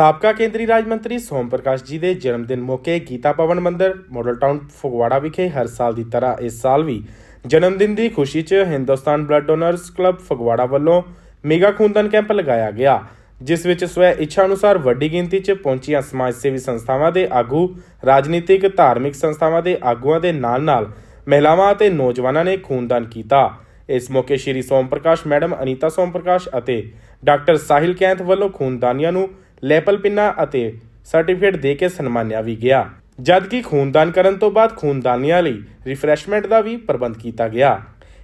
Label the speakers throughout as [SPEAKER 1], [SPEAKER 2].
[SPEAKER 1] ਸਾਬਕਾ ਕੇਂਦਰੀ ਰਾਜ ਮੰਤਰੀ ਸੋਮ ਪ੍ਰਕਾਸ਼ ਜੀ ਦੇ ਜਨਮ ਦਿਨ ਮੌਕੇ ਗੀਤਾ ਭਵਨ ਮੰਦਿਰ, ਮਾਡਲ ਟਾਊਨ ਫਗਵਾੜਾ ਵਿਖੇ ਹਰ ਸਾਲ ਦੀ ਤਰ੍ਹਾਂ ਇਸ ਸਾਲ ਵੀ ਜਨਮ ਦਿਨ ਦੀ ਖੁਸ਼ੀ 'ਚ Hindustan blood donors club Phagwara ਵੱਲੋਂ ਮੇਗਾ ਖੂਨਦਾਨ ਕੈਂਪ ਲਗਾਇਆ ਗਿਆ, ਜਿਸ ਵਿੱਚ ਸਵੈ ਇੱਛਾ ਅਨੁਸਾਰ ਵੱਡੀ ਗਿਣਤੀ 'ਚ ਪਹੁੰਚੀਆਂ ਸਮਾਜ ਸੇਵੀ ਸੰਸਥਾਵਾਂ ਦੇ ਆਗੂ, ਰਾਜਨੀਤਿਕ, ਧਾਰਮਿਕ ਸੰਸਥਾਵਾਂ ਦੇ ਆਗੂਆਂ ਦੇ ਨਾਲ-ਨਾਲ ਮਹਿਲਾਵਾਂ ਅਤੇ ਨੌਜਵਾਨਾਂ ਨੇ ਖੂਨਦਾਨ ਕੀਤਾ। ਇਸ ਮੌਕੇ ਸ਼੍ਰੀ ਸੋਮ ਪ੍ਰਕਾਸ਼, ਮੈਡਮ ਅਨੀਤਾ ਸੋਮ ਪ੍ਰਕਾਸ਼ ਅਤੇ ਡਾਕਟਰ ਸਾਹਿਲ ਕੈਂਥ ਵੱਲੋਂ ਖੂਨਦਾਨੀਆਂ ਨੂੰ ਲੈਪਲ ਪਿੰਨਾ ਅਤੇ ਸਰਟੀਫਿਕੇਟ ਦੇ ਕੇ ਸਨਮਾਨਿਆ ਵੀ ਗਿਆ। ਜਦਕਿ ਖੂਨਦਾਨ ਕਰਨ ਤੋਂ ਬਾਅਦ ਖੂਨਦਾਨੀਆਂ ਲਈ ਰਿਫਰੈਸ਼ਮੈਂਟ ਦਾ ਵੀ ਪ੍ਰਬੰਧ ਕੀਤਾ ਗਿਆ।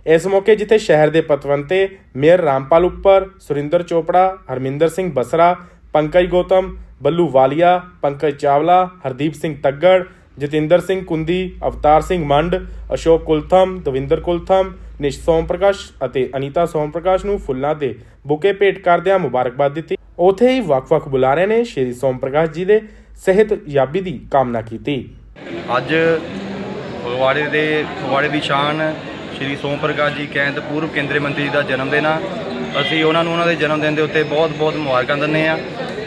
[SPEAKER 1] ਇਸ ਮੌਕੇ ਜਿੱਥੇ ਸ਼ਹਿਰ ਦੇ ਪਤਵੰਤੇ ਮੇਅਰ ਰਾਮਪਾਲ ਉੱਪਰ, ਸੁਰਿੰਦਰ ਚੋਪੜਾ, ਹਰਮਿੰਦਰ ਸਿੰਘ ਬਸਰਾ, ਪੰਕਜ ਗੌਤਮ, ਬੱਲੂ ਵਾਲੀਆ, ਪੰਕਜ ਚਾਵਲਾ, ਹਰਦੀਪ ਸਿੰਘ ਤੱਗੜ, ਜਤਿੰਦਰ ਸਿੰਘ ਕੁੰਦੀ, ਅਵਤਾਰ ਸਿੰਘ ਮੰਡ, ਅਸ਼ੋਕ ਕੁਲਥਮ, ਦਵਿੰਦਰ ਕੁਲਥਮ, ਨਿਸ਼ ਸੋਮ ਪ੍ਰਕਾਸ਼ ਅਤੇ ਅਨੀਤਾ ਸੋਮ ਪ੍ਰਕਾਸ਼ ਨੂੰ ਫੁੱਲਾਂ ਦੇ ਬੁਕੇ ਭੇਟ ਕਰਦਿਆਂ ਮੁਬਾਰਕਬਾਦ ਦਿੱਤੀ। ਉਥੇ ਹੀ ਵੱਖ-ਵੱਖ ਬੁਲਾਰਿਆਂ ਨੇ ਸ਼੍ਰੀ ਸੋਮ ਪ੍ਰਕਾਸ਼ ਜੀ ਦੇ ਸਿਹਤ ਯਾਬੀ ਦੀ ਕਾਮਨਾ ਕੀਤੀ।
[SPEAKER 2] ਅੱਜ ਫਗਵਾੜੇ ਦੇ ਫਗਵਾੜੇ ਦੀ ਸ਼ਾਨ ਸ਼੍ਰੀ ਸੋਮ ਪ੍ਰਕਾਸ਼ ਜੀ ਕੈਂਤ ਪੂਰਵ ਕੇਂਦਰੀ ਮੰਤਰੀ ਦਾ ਜਨਮ ਦਿਨ ਆ। ਅਸੀਂ ਉਹਨਾਂ ਨੂੰ ਉਹਨਾਂ ਦੇ ਜਨਮ ਦਿਨ ਦੇ ਉੱਤੇ ਬਹੁਤ-ਬਹੁਤ ਮੁਬਾਰਕਾਂ ਦਿੰਦੇ ਆ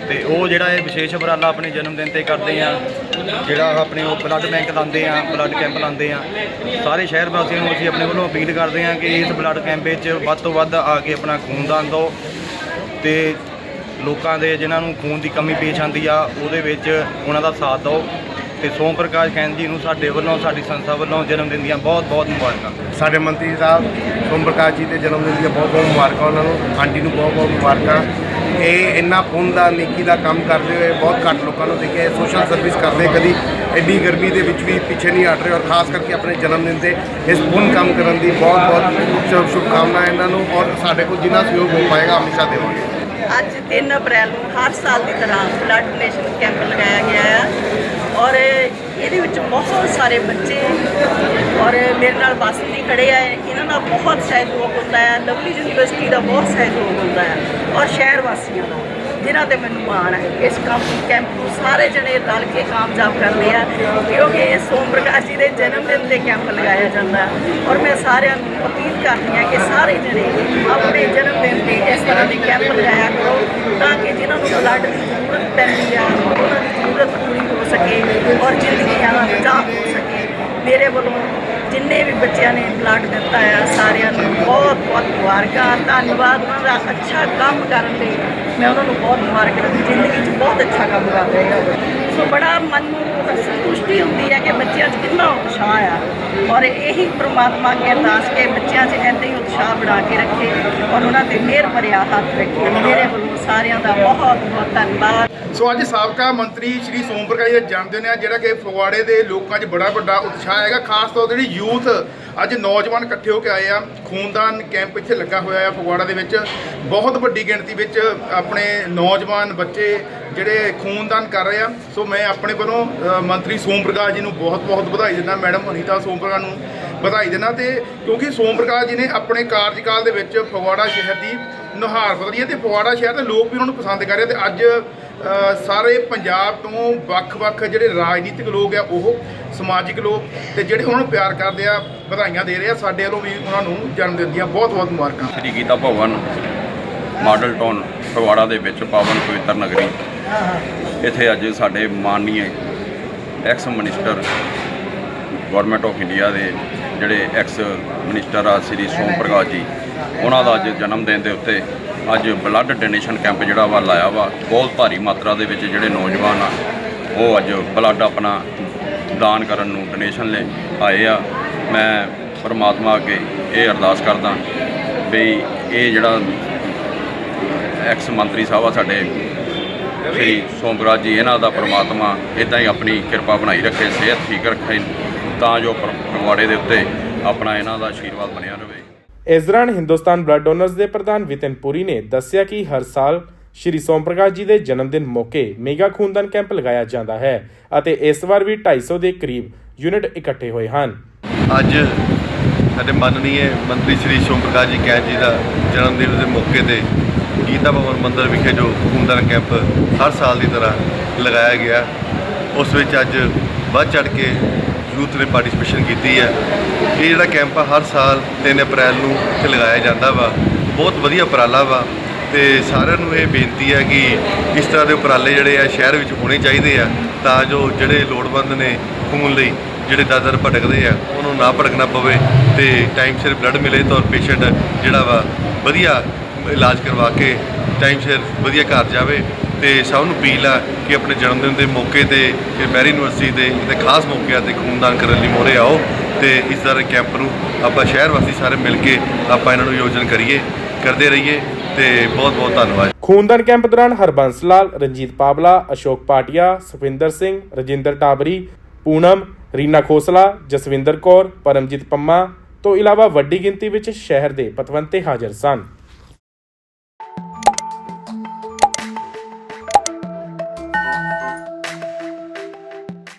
[SPEAKER 2] ਤੇ ਉਹ ਜਿਹੜਾ ਇਹ ਵਿਸ਼ੇਸ਼ ਉਪਰਾਲਾ ਆਪਣੇ ਜਨਮ ਦਿਨ ਤੇ ਕਰਦੇ ਆ, ਜਿਹੜਾ ਆਪਣੇ ਉਹ ਬਲੱਡ ਬੈਂਕ ਲਾਉਂਦੇ ਆ, ਬਲੱਡ ਕੈਂਪ ਲਾਉਂਦੇ ਆ, ਸਾਰੇ ਸ਼ਹਿਰ ਵਾਸੀਆਂ ਨੂੰ ਅਸੀਂ ਆਪਣੇ ਵੱਲੋਂ ਅਪੀਲ ਕਰਦੇ ਆ ਕਿ ਇਸ ਬਲੱਡ ਕੈਂਪ ਵਿੱਚ ਵੱਧ ਤੋਂ ਵੱਧ ਆ ਕੇ ਆਪਣਾ ਖੂਨਦਾਨ ਦਿਓ ਤੇ ਲੋਕਾਂ ਦੇ ਜਿਨ੍ਹਾਂ ਨੂੰ ਖੂਨ ਦੀ ਕਮੀ ਪੇਸ਼ ਆਉਂਦੀ ਆ, ਉਹਦੇ ਵਿੱਚ ਉਹਨਾਂ ਦਾ ਸਾਥ ਦਿਓ। ਤੇ ਸੋਮ ਪ੍ਰਕਾਸ਼ ਖੈਨ ਜੀ ਨੂੰ ਸਾਡੇ ਵੱਲੋਂ, ਸਾਡੀ ਸੰਸਥਾ ਵੱਲੋਂ ਜਨਮ ਦਿਨ ਦੀਆਂ ਬਹੁਤ ਬਹੁਤ ਮੁਬਾਰਕਾਂ।
[SPEAKER 3] ਸਾਡੇ ਮੰਤਰੀ ਸਾਹਿਬ, ਸੋਮ ਪ੍ਰਕਾਸ਼ ਜੀ ਦੇ ਜਨਮ ਦਿਨ ਦੀਆਂ ਬਹੁਤ ਬਹੁਤ ਮੁਬਾਰਕਾਂ ਉਹਨਾਂ ਨੂੰ, ਆਂਟੀ ਨੂੰ ਬਹੁਤ ਬਹੁਤ ਮੁਬਾਰਕਾਂ। ਇਹ ਇੰਨਾ ਪੁੰਨ ਦਾ, ਨੇਕੀ ਦਾ ਕੰਮ ਕਰਦੇ ਹੋਏ ਬਹੁਤ ਘੱਟ ਲੋਕਾਂ ਨੂੰ ਦੇਖਿਆ ਸੋਸ਼ਲ ਸਰਵਿਸ ਕਰਦੇ ਕਦੀ ਐਡੀ ਗਰਮੀ ਦੇ ਵਿੱਚ ਵੀ ਪਿੱਛੇ ਨਹੀਂ ਹਟ ਰਹੇ ਔਰ ਖਾਸ ਕਰਕੇ ਆਪਣੇ ਜਨਮ ਦਿਨ ਤੇ ਇਸ ਪੁੰਨ ਕੰਮ ਕਰਨ ਦੀ ਬਹੁਤ ਬਹੁਤ ਸ਼ੁਭ ਸ਼ੁਭਕਾਮਨਾਵਾਂ ਇਹਨਾਂ ਨੂੰ ਔਰ ਸਾਡੇ ਕੋਲ ਜਿੰਨਾ ਸਹਿਯੋਗ ਹੋ ਪਾਏਗਾ, ਹਮੇਸ਼ਾ ਦੇਵਾਂਗੇ।
[SPEAKER 4] 3 ਅਪ੍ਰੈਲ ਨੂੰ ਹਰ ਸਾਲ ਦੀ ਤਰ੍ਹਾਂ ਬਲੱਡ ਡੋਨੇਸ਼ਨ ਕੈਂਪ ਲਗਾਇਆ ਗਿਆ ਹੈ ਔਰ ਇਹਦੇ ਵਿੱਚ ਬਹੁਤ ਸਾਰੇ ਬੱਚੇ ਔਰ ਮੇਰੇ ਨਾਲ ਬੱਸ ਵੀ ਖੜੇ ਆ। ਇਹਨਾਂ ਦਾ ਬਹੁਤ ਸਹਿਯੋਗ ਹੁੰਦਾ ਹੈ ਲਵਲੀ ਯੂਨੀਵਰਸਿਟੀ ਦਾ ਬਹੁਤ ਸਹਿਯੋਗ ਹੁੰਦਾ ਹੈ ਔਰ ਸ਼ਹਿਰ ਵਾਸੀਆਂ ਦਾ। ਜਿਨ੍ਹਾਂ ਤੇ ਮੈਨੂੰ ਮਾਣ ਹੈ। ਇਸ ਕੰਮ ਕੈਂਪ ਨੂੰ ਸਾਰੇ ਜਣੇ ਰਲ ਕੇ ਕਾਮਯਾਬ ਕਰਦੇ ਆ, ਕਿਉਂਕਿ ਇਹ ਸੋਮ ਪ੍ਰਕਾਸ਼ ਜੀ ਦੇ ਜਨਮ ਦਿਨ ਤੇ ਕੈਂਪ ਲਗਾਇਆ ਜਾਂਦਾ ਔਰ ਮੈਂ ਸਾਰਿਆਂ ਨੂੰ ਅਪੀਲ ਕਰਦੀ ਹਾਂ ਕਿ ਸਾਰੇ ਜਣੇ ਆਪਣੇ ਜਨਮ ਦਿਨ ਤੇ ਇਸ ਤਰ੍ਹਾਂ ਦੇ ਕੈਂਪ ਲਗਾਇਆ ਕਰੋ, ਤਾਂ ਕਿ ਜਿਨ੍ਹਾਂ ਨੂੰ ਬਲੱਡ ਦੀ ਜ਼ਰੂਰਤ ਪੈਂਦੀ ਆ, ਉਹਨਾਂ ਦੀ ਜ਼ਰੂਰਤ ਪੂਰੀ ਹੋ ਸਕੇ ਔਰ ਜ਼ਿੰਦਗੀਆਂ ਦਾ ਬਚਾਅ ਹੋ ਸਕੇ। ਮੇਰੇ ਵੱਲੋਂ ਜਿੰਨੇ ਵੀ ਬੱਚਿਆਂ ਨੇ ਬਲੱਡ ਦਿੱਤਾ ਆ ਸਾਰਿਆਂ ਨੂੰ, ਬਹੁਤ ਬਹੁਤ ਮੁਬਾਰਕਾਂ ਧੰਨਵਾਦ ਉਹਨਾਂ ਦਾ ਅੱਛਾ ਕੰਮ ਕਰਨ ਲਈ। ਮੈਂ ਉਹਨਾਂ ਨੂੰ ਬਹੁਤ ਮੁਬਾਰਕ ਦਿੰਦੀ, ਜ਼ਿੰਦਗੀ 'ਚ ਬਹੁਤ ਅੱਛਾ ਕੰਮ ਕਰ ਰਹੇ ਆ। ਸੋ ਬੜਾ ਮਨ ਨੂੰ ਸੰਤੁਸ਼ਟੀ ਹੁੰਦੀ ਹੈ ਕਿ ਬੱਚਿਆਂ 'ਚ ਕਿੰਨਾ ਉਤਸ਼ਾਹ ਆ। ਔਰ ਇਹੀ ਪ੍ਰਮਾਤਮਾ ਅੱਗੇ ਅਰਦਾਸ ਕਿ ਬੱਚਿਆਂ 'ਚ ਏਦਾਂ ਹੀ ਉਤਸ਼ਾਹ ਬਣਾ ਕੇ ਰੱਖੇ ਔਰ ਉਹਨਾਂ ਤੇ ਮਿਹਰ ਭਰਿਆ ਹੱਥ ਰੱਖੇ, ਮੇਰੇ ਵੱਲੋਂ ਸਾਰਿਆਂ ਦਾ ਬਹੁਤ ਬਹੁਤ ਧੰਨਵਾਦ।
[SPEAKER 5] ਸੋ ਅੱਜ ਸਾਬਕਾ ਮੰਤਰੀ ਸ਼੍ਰੀ ਸੋਮ ਪ੍ਰਕਾਸ਼ ਜੀ ਦਾ ਜਨਮ ਦਿਨ ਹੈ ਜਿਹੜਾ ਕਿ ਫਗਵਾੜੇ ਦੇ ਲੋਕਾਂ 'ਚ ਬੜਾ ਵੱਡਾ ਉਤਸ਼ਾਹ ਹੈਗਾ, ਖਾਸ ਤੌਰ ਤੇ ਜਿਹੜੀ ਯੂਥ ਅੱਜ ਨੌਜਵਾਨ ਇਕੱਠੇ ਹੋ ਕੇ ਆਏ ਆ। ਖੂਨਦਾਨ ਕੈਂਪ ਇੱਥੇ ਲੱਗਾ ਹੋਇਆ ਹੈ ਫਗਵਾੜਾ ਦੇ ਵਿੱਚ। ਬਹੁਤ ਵੱਡੀ ਗਿਣਤੀ ਵਿੱਚ ਆਪਣੇ ਨੌਜਵਾਨ ਬੱਚੇ ਜਿਹੜੇ ਖੂਨਦਾਨ ਕਰ ਰਹੇ ਆ, ਸੋ ਮੈਂ ਆਪਣੇ ਵੱਲੋਂ ਮੰਤਰੀ ਸੋਮ ਪ੍ਰਕਾਸ਼ ਜੀ ਨੂੰ ਬਹੁਤ-ਬਹੁਤ ਵਧਾਈ ਦਿੰਦਾ, ਮੈਡਮ ਅਨੀਤਾ ਸੋਮ ਪ੍ਰਕਾਸ਼ ਨੂੰ ਵਧਾਈ ਦਿੰਦਾ ਤੇ ਕਿਉਂਕਿ ਸੋਮ ਪ੍ਰਕਾਸ਼ ਜੀ ਨੇ ਆਪਣੇ ਕਾਰਜਕਾਲ ਦੇ ਵਿੱਚ ਫਗਵਾੜਾ ਸ਼ਹਿਰ ਦੀ ਨੁਹਾਰ ਬਦਲੀ ਹੈ ਤੇ ਫਗਵਾੜਾ ਸ਼ਹਿਰ ਦੇ ਲੋਕ ਵੀ ਉਹਨਾਂ ਨੂੰ ਪਸੰਦ ਕਰ ਰਹੇ ਤੇ ਅੱਜ ਸਾਰੇ ਪੰਜਾਬ ਤੋਂ ਵੱਖ-ਵੱਖ ਜਿਹੜੇ ਰਾਜਨੀਤਿਕ ਲੋਕ ਆ, ਉਹ ਸਮਾਜਿਕ ਲੋਕ ਤੇ ਜਿਹੜੇ ਉਹਨਾਂ ਨੂੰ ਪਿਆਰ ਕਰਦੇ ਆ, ਵਧਾਈਆਂ ਦੇ ਰਹੇ ਆ, ਸਾਡੇ ਵੱਲੋਂ ਵੀ ਉਹਨਾਂ ਨੂੰ ਜਨਮ ਦਿਨ ਦੀਆਂ ਬਹੁਤ-ਬਹੁਤ ਮੁਬਾਰਕਾਂ।
[SPEAKER 2] ਸ੍ਰੀ ਗੀਤਾ ਭਵਨ, ਮਾਡਲ ਟਾਊਨ, ਫਗਵਾੜਾ ਦੇ ਵਿੱਚ ਪਾਵਨ ਪਵਿੱਤਰ ਨਗਰੀ ਇੱਥੇ ਅੱਜ ਸਾਡੇ ਮਾਨਨੀय ex minister government of India ਦੇ ਜਿਹੜੇ ਐਕਸ ਮਿਨਿਸਟਰ ਆ, ਸ੍ਰੀ ਸੋਮ ਪ੍ਰਕਾਸ਼ ਜੀ, ਉਹਨਾਂ ਦਾ ਅੱਜ ਜਨਮ ਦਿਨ ਦੇ ਉੱਤੇ ਅੱਜ ਬਲੱਡ ਡੋਨੇਸ਼ਨ ਕੈਂਪ ਜਿਹੜਾ ਵਾ ਲਾਇਆ ਵਾ, ਬਹੁਤ ਭਾਰੀ ਮਾਤਰਾ ਦੇ ਵਿੱਚ ਜਿਹੜੇ ਨੌਜਵਾਨ ਆ, ਉਹ ਅੱਜ ਬਲੱਡ ਆਪਣਾ ਦਾਨ ਕਰਨ ਨੂੰ ਡੋਨੇਸ਼ਨ ਲੈ ਆਏ ਆ। ਮੈਂ ਪਰਮਾਤਮਾ ਅੱਗੇ ਇਹ ਅਰਦਾਸ ਕਰਦਾ ਵੀ ਇਹ ਜਿਹੜਾ ਐਕਸ ਮੰਤਰੀ ਸਾਹਿਬ ਆ ਸਾਡੇ ਸ੍ਰੀ ਸੋਮਰਾਜ ਜੀ ਇਹਨਾਂ ਦਾ ਪ੍ਰਮਾਤਮਾ ਇਦਾਂ ਹੀ ਆਪਣੀ ਕਿਰਪਾ ਬਣਾਈ ਰੱਖੇ ਸਿਹਤ ਠੀਕ ਰੱਖੇ ਤਾਂ ਜੋ ਪਰ- ਫਗਵਾੜੇ ਦੇ ਉੱਤੇ ਆਪਣਾ ਇਹਨਾਂ ਦਾ ਆਸ਼ੀਰਵਾਦ ਬਣਿਆ ਰਹੇ।
[SPEAKER 1] ਇਸ ਦੌਰਾਨ ਹਿੰਦੁਸਤਾਨ ਬਲੱਡ ਡੋਨਰਸ ਦੇ ਪ੍ਰਧਾਨ ਵਿਤਨ ਪੁਰੀ ਨੇ ਦੱਸਿਆ ਕਿ ਹਰ ਸਾਲ ਸ਼੍ਰੀ ਸੋਮ ਪ੍ਰਕਾਸ਼ ਜੀ ਦੇ ਜਨਮ ਦਿਨ ਮੌਕੇ ਮੇਗਾ ਖੂਨਦਾਨ ਕੈਂਪ ਲਗਾਇਆ ਜਾਂਦਾ ਹੈ ਅਤੇ ਇਸ ਵਾਰ ਵੀ 250 ਦੇ ਕਰੀਬ ਯੂਨਿਟ ਇਕੱਠੇ ਹੋਏ ਹਨ।
[SPEAKER 6] ਅੱਜ ਸਾਡੇ ਮਾਨਨੀय ਮੰਤਰੀ ਸ਼੍ਰੀ ਸੋਮ ਪ੍ਰਕਾਸ਼ ਜੀ ਕੈਂਤ ਜੀ ਦਾ ਜਨਮ ਦਿਨ ਦੇ ਮੌਕੇ ਤੇ ਗੀਤਾ ਭਵਨ ਮੰਦਿਰ ਵਿਖੇ ਜੋ ਖੂਨਦਾਨ ਕੈਂਪ ਹਰ ਸਾਲ ਦੀ ਤਰ੍ਹਾਂ ਲਗਾਇਆ ਗਿਆ, ਉਸ ਵਿੱਚ ਅੱਜ ਵੱਧ ਚੜ ਕੇ ਯੂਥ ਨੇ ਪਾਰਟਿਸਿਪੇਸ਼ਨ ਕੀਤੀ ਹੈ। ਇਹ ਜਿਹੜਾ ਕੈਂਪ ਹਰ ਸਾਲ 3 ਅਪ੍ਰੈਲ ਨੂੰ ਇੱਥੇ ਲਗਾਇਆ ਜਾਂਦਾ ਵਾ। ਬਹੁਤ ਵਧੀਆ ਉਪਰਾਲਾ ਵਾ ਤੇ ਸਾਰਿਆਂ ਨੂੰ ਇਹ ਬੇਨਤੀ ਹੈ ਕਿ ਇਸ ਤਰ੍ਹਾਂ ਦੇ ਉਪਰਾਲੇ ਜਿਹੜੇ ਆ, ਸ਼ਹਿਰ ਵਿੱਚ ਹੋਣੇ ਚਾਹੀਦੇ ਆ, ਤਾਂ ਜੋ ਜਿਹੜੇ ਲੋੜਵੰਦ ਨੇ ਖੂਨ ਲਈ, ਜਿਹੜੇ ਦਾਦਰ ਭਟਕਦੇ ਆ, ਉਹਨੂੰ ਨਾ ਭਟਕਣਾ ਪਵੇ ਤੇ ਟਾਈਮ ਸਿਰ ਬਲੱਡ ਮਿਲੇ ਤਾਂ ਪੇਸ਼ੈਂਟ ਜਿਹੜਾ ਵਾ, ਵਧੀਆ ਇਲਾਜ ਕਰਵਾ ਕੇ ਟਾਈਮ ਸਿਰ ਵਧੀਆ ਘਰ ਜਾਵੇ ਤੇ ਸਭ ਨੂੰ ਅਪੀਲ ਆ ਕਿ ਆਪਣੇ ਜਨਮ ਦਿਨ ਦੇ ਮੌਕੇ ਤੇ ਕਿ ਮੈਰੀ ਯੂਨੀਵਰਸਿਟੀ ਦੇ ਤੇ ਖਾਸ ਮੌਕਿਆਂ ਤੇ ਖੂਨਦਾਨ ਕਰਨ ਲਈ ਮੋਰੇ ਆਓ ਤੇ ਇਸ ਤਰ੍ਹਾਂ ਕੈਂਪ ਨੂੰ ਆਪਾਂ ਸ਼ਹਿਰ ਵਾਸੀ ਸਾਰੇ ਮਿਲ ਕੇ ਆਪਾਂ ਇਹਨਾਂ ਨੂੰ ਯੋਜਨ ਕਰੀਏ, ਕਰਦੇ ਰਹੀਏ ਤੇ ਬਹੁਤ ਬਹੁਤ ਧੰਨਵਾਦ।
[SPEAKER 1] ਖੂਨਦਾਨ ਕੈਂਪ ਦੌਰਾਨ ਹਰਬੰਸ ਲਾਲ, ਰਣਜੀਤ ਪਾਵਲਾ, ਅਸ਼ੋਕ ਪਾਟਿਆ, ਸੁਖਵਿੰਦਰ ਸਿੰਘ, ਰਜਿੰਦਰ ਟਾਬਰੀ, ਪੂਨਮ, ਰੀਨਾ ਖੋਸਲਾ, ਜਸਵਿੰਦਰ ਕੌਰ, ਪਰਮਜੀਤ ਪੰਮਾ, ਤੋਂ ਇਲਾਵਾ ਵੱਡੀ ਗਿਣਤੀ ਵਿੱਚ ਸ਼ਹਿਰ ਦੇ ਪਤਵੰਤੇ ਹਾਜ਼ਰ ਸਨ।